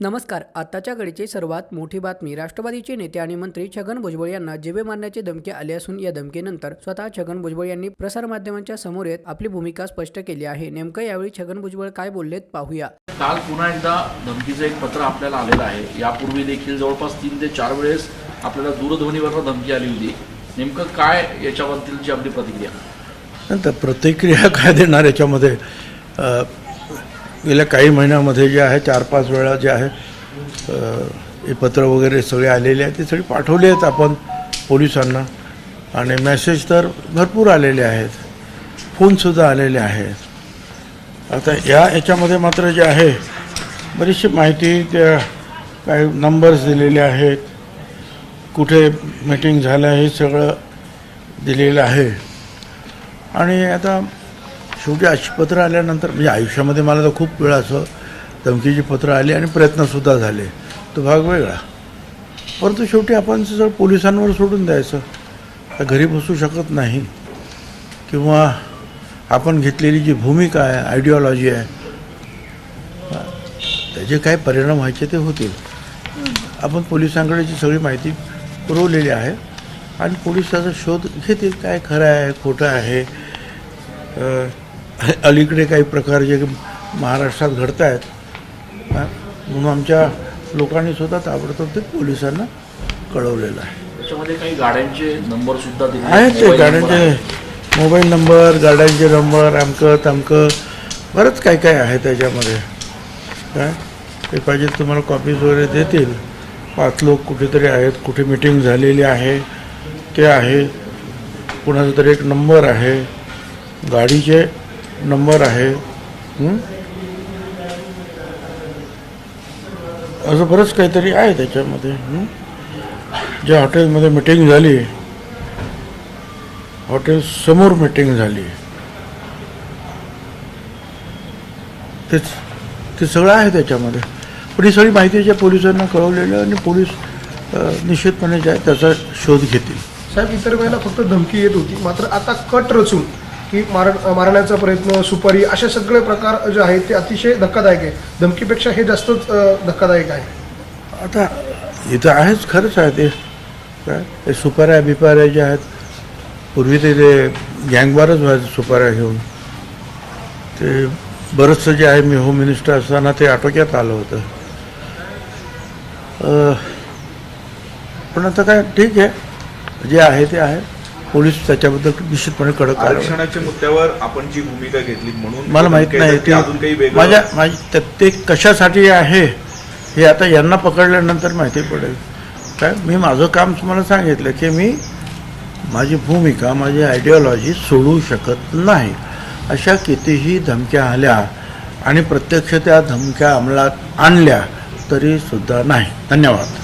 नमस्कार. आताच्या घडीची सर्वात मोठी बातमी राष्ट्रवादीचे नेते आणि मंत्री छगन भुजबळ यांना जिवे मारण्याची धमकी आली असून या धमकीनंतर स्वतः छगन भुजबळ यांनी प्रसारमाध्यमांच्या समोर येत आपली भूमिका स्पष्ट केली आहे. नेमकं यावेळी छगन भुजबळ काय बोललेत पाहूया. काल पुन्हा एकदा धमकीचं एक पत्र आपल्याला आलेलं आहे. यापूर्वी देखील जवळपास तीन ते चार वेळेस आपल्याला दूरध्वनीवरनं धमकी आली होती. नेमकं काय याच्यावरतीलची आपली प्रतिक्रिया? नंतर प्रतिक्रिया काय देणार याच्यामध्ये? गेल्या काही महिन्यामध्ये जे आहे चार पाच वेळा जे आहे हे पत्र वगैरे सगळे आलेले आहेत ते सगळे पाठवले आहेत आपण पोलिसांना. आणि मेसेज तर भरपूर आलेले आहेत. फोनसुद्धा आलेले आहेत. आता या याच्यामध्ये मात्र जे आहे बरीचशी माहिती त्या काही नंबर्स दिलेले आहेत. कुठे मीटिंग झालं हे सगळं दिलेलं आहे. आणि आता शेवटी अशी पत्र आल्यानंतर म्हणजे आयुष्यामध्ये मला तर खूप वेळा असं धमकीची पत्र आली आणि प्रयत्नसुद्धा झाले. तो भाग वेगळा. परंतु शेवटी आपण सगळं पोलिसांवर सोडून द्यायचं घरी बसू शकत नाही. किंवा आपण घेतलेली जी भूमिका आहे आयडिओलॉजी आहे त्याचे काय परिणाम व्हायचे ते होतील. आपण पोलिसांकडे जी सगळी माहिती पुरवलेली आहे आणि पोलीस त्याचा शोध घेतील काय खरं आहे खोटं आहे. अलीकडे काही प्रकार जे महाराष्ट्रात घडत आहेत म्हणून आमच्या लोकांनी सुद्धा ताबडतोब ते पोलिसांना कळवलेलं आहे. त्याच्यामध्ये काही गाड्यांचे नंबर सुद्धा आहेत ते गाड्यांचे. मोबाईल नंबर गाड्यांचे नंबर अमकं तमकं बरंच काय काय आहे त्याच्यामध्ये. काय ते पाहिजे तुम्हाला कॉपीज वगैरे देतील. पाच लोक कुठेतरी आहेत कुठे मिटिंग झालेली आहे ते आहे. कुणाचा तरी एक नंबर आहे. गाडीचे नंबर आहे. असं बरंच काहीतरी आहे त्याच्यामध्ये. ज्या हॉटेलमध्ये मिटिंग झाली हॉटेल समोर मीटिंग झाली. तेच ते सगळं आहे त्याच्यामध्ये. पण ही सगळी माहिती ज्या पोलिसांना कळवलेलं आणि पोलीस निश्चितपणे जे आहे त्याचा शोध घेतील. साहेब इतर वेळेला फक्त धमकी येत होती मात्र आता कट रचून की मार मारण्याचा प्रयत्न सुपारी असे सगळे प्रकार जे आहेत ते अतिशय धक्कादायक आहे. धमकीपेक्षा हे जास्तच धक्कादायक आहे. आता इथं आहेच खरंच आहे ते. काय? ते सुपाऱ्या बिपाऱ्या ज्या आहेत पूर्वी ते ते गँगवारच व्हायचं सुपाऱ्या घेऊन. ते बरंचसं जे आहे मी होम मिनिस्टर असताना ते आटोक्यात आलं होतं. पण आता काय ठीक आहे. जे आहे ते आहे. पोलीस त्याच्याबद्दल निश्चितपणे कडक आरक्षणाच्या मुद्द्यावर आपण जी भूमिका घेतली म्हणून मला माहीत नाही ते अजून काही माझ्या माझी ते- कशासाठी आहे हे आता यांना पकडल्यानंतर माहिती पडेल. काय? मी माझं काम तुम्हाला सांगितलं की मी माझी भूमिका माझी आयडिओलॉजी सोडू शकत नाही. अशा कितीही धमक्या आल्या आणि प्रत्यक्ष त्या धमक्या अंमलात आणल्या तरी सुद्धा नाही. धन्यवाद.